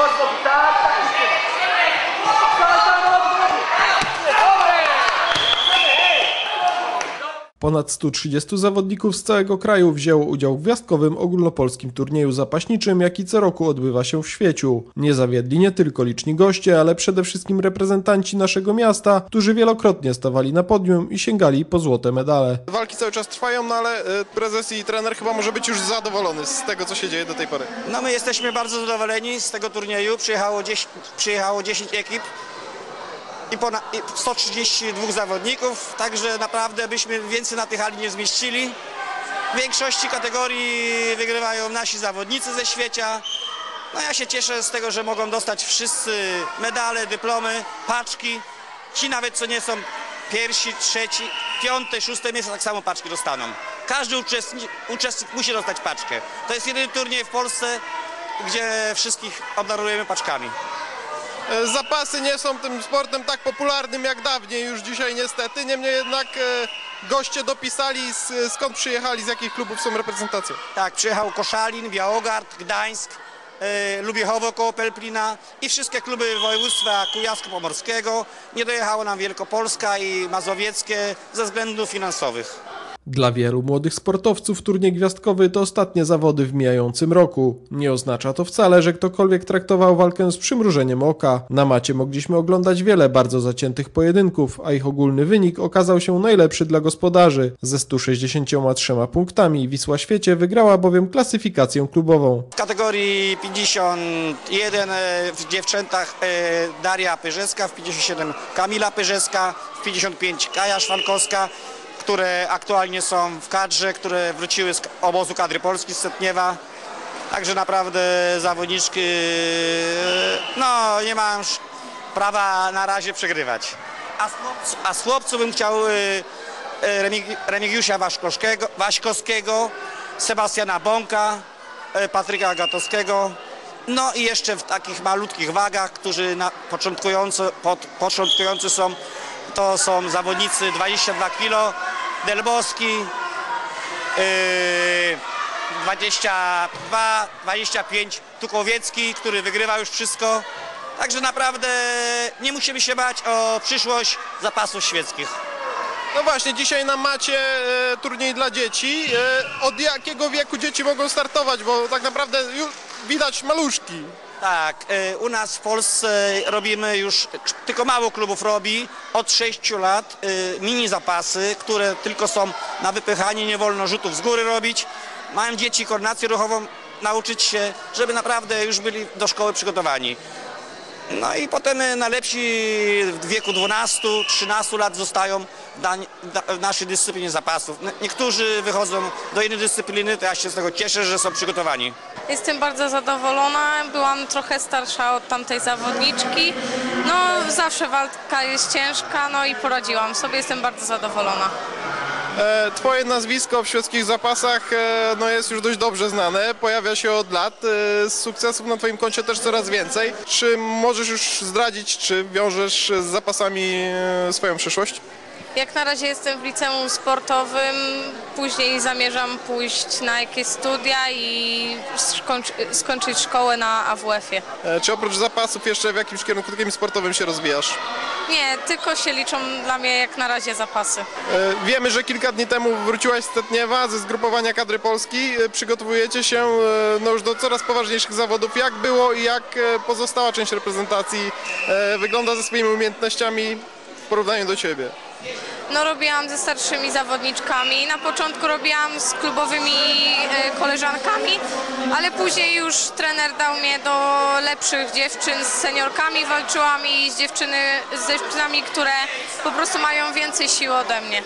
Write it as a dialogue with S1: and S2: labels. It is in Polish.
S1: Głowa z boku, tak, tak. Wstawaj, wstawaj, do boku, do boku. Dobre!
S2: Ponad 130 zawodników z całego kraju wzięło udział w gwiazdkowym ogólnopolskim turnieju zapaśniczym, jaki co roku odbywa się w Świeciu. Nie zawiedli nie tylko liczni goście, ale przede wszystkim reprezentanci naszego miasta, którzy wielokrotnie stawali na podium i sięgali po złote medale.
S3: Walki cały czas trwają, no ale y, prezes i trener chyba może być już zadowolony z tego, co się dzieje do tej pory.
S4: No my jesteśmy bardzo zadowoleni z tego turnieju. Przyjechało 10, przyjechało 10 ekip i ponad i 132 zawodników, także naprawdę byśmy więcej na tej hali nie zmieścili. W większości kategorii wygrywają nasi zawodnicy ze świecia. No ja się cieszę z tego, że mogą dostać wszyscy medale, dyplomy, paczki. Ci nawet co nie są pierwsi, trzeci, piąte, szóste miejsce tak samo paczki dostaną. Każdy uczestnik, uczestnik musi dostać paczkę. To jest jedyny turniej w Polsce, gdzie wszystkich obdarujemy paczkami.
S3: E, Zapasy nie są tym sportem tak popularnym jak dawniej już dzisiaj niestety, niemniej jednak e, goście dopisali skąd przyjechali, z jakich klubów są reprezentacje.
S4: Tak, przyjechał Koszalin, Białogard, Gdańsk, e, Lubiechowo koło Pelplina i wszystkie kluby województwa kujawsko-pomorskiego. Nie dojechało nam Wielkopolska i Mazowieckie ze względów finansowych.
S2: Dla wielu młodych sportowców turniej gwiazdkowy to ostatnie zawody w mijającym roku. Nie oznacza to wcale, że ktokolwiek traktował walkę z przymrużeniem oka. Na macie mogliśmy oglądać wiele bardzo zaciętych pojedynków, a ich ogólny wynik okazał się najlepszy dla gospodarzy. Ze 163 punktami Wisła Świecie wygrała bowiem klasyfikację klubową.
S4: W kategorii 51 e, w dziewczętach e, Daria Pyrzeska, w 57 Kamila Pyrzeska, w 55 Kaja Szwankowska, które aktualnie są w kadrze, które wróciły z obozu kadry Polski z Setniewa. Także naprawdę zawodniczki no, nie mają prawa na razie przegrywać. A z chłopców, a z bym chciał e, Remigi- Remigiusza Waszkowskiego, Waśkowskiego, Sebastiana Bąka, e, Patryka Gatowskiego. No i jeszcze w takich malutkich wagach, którzy na początkujący, pod, początkujący są, to są zawodnicy 22 kg, Delboski, yy, 22, 25 Tukowiecki, który wygrywa już wszystko. Także naprawdę nie musimy się bać o przyszłość zapasów świeckich.
S3: No właśnie, dzisiaj na macie e, turniej dla dzieci. E, od jakiego wieku dzieci mogą startować, bo tak naprawdę widać maluszki.
S4: Tak, y, u nas w Polsce robimy już, tylko mało klubów robi, od 6 lat y, mini zapasy, które tylko są na wypychanie, nie wolno rzutów z góry robić. Mają dzieci koordynację ruchową nauczyć się, żeby naprawdę już byli do szkoły przygotowani. No i potem y, najlepsi w wieku 12-13 lat zostają w, naszej dyscyplinie zapasów. Niektórzy wychodzą do innej dyscypliny, to ja się z tego cieszę, że są przygotowani.
S5: Jestem bardzo zadowolona. Byłam trochę starsza od tamtej zawodniczki. No, zawsze walka jest ciężka, no i poradziłam sobie. Jestem bardzo zadowolona.
S3: E, Twoje nazwisko w świeckich zapasach e, no jest już dość dobrze znane, pojawia się od lat. e, Z sukcesów na Twoim koncie też coraz więcej. Czy możesz już zdradzić, czy wiążesz z zapasami swoją przyszłość?
S5: Jak na razie jestem w liceum sportowym, później zamierzam pójść na jakieś studia i skończy, skończyć szkołę na AWF-ie.
S3: Czy oprócz zapasów jeszcze w jakimś kierunku takim sportowym się rozwijasz?
S5: Nie, tylko się liczą dla mnie jak na razie zapasy.
S3: E, Wiemy, że kilka dni temu wróciłaś z Tetniewa ze zgrupowania kadry Polski. E, Przygotowujecie się e, no już do coraz poważniejszych zawodów. Jak było i jak pozostała część reprezentacji wygląda ze swoimi umiejętnościami w porównaniu do Ciebie?
S5: No robiłam ze starszymi zawodniczkami. Na początku robiłam z klubowymi e, koleżankami, ale później już trener dał mnie do lepszych dziewczyn z seniorkami. Walczyłam i z, dziewczyny, z dziewczynami, które po prostu mają więcej siły ode mnie.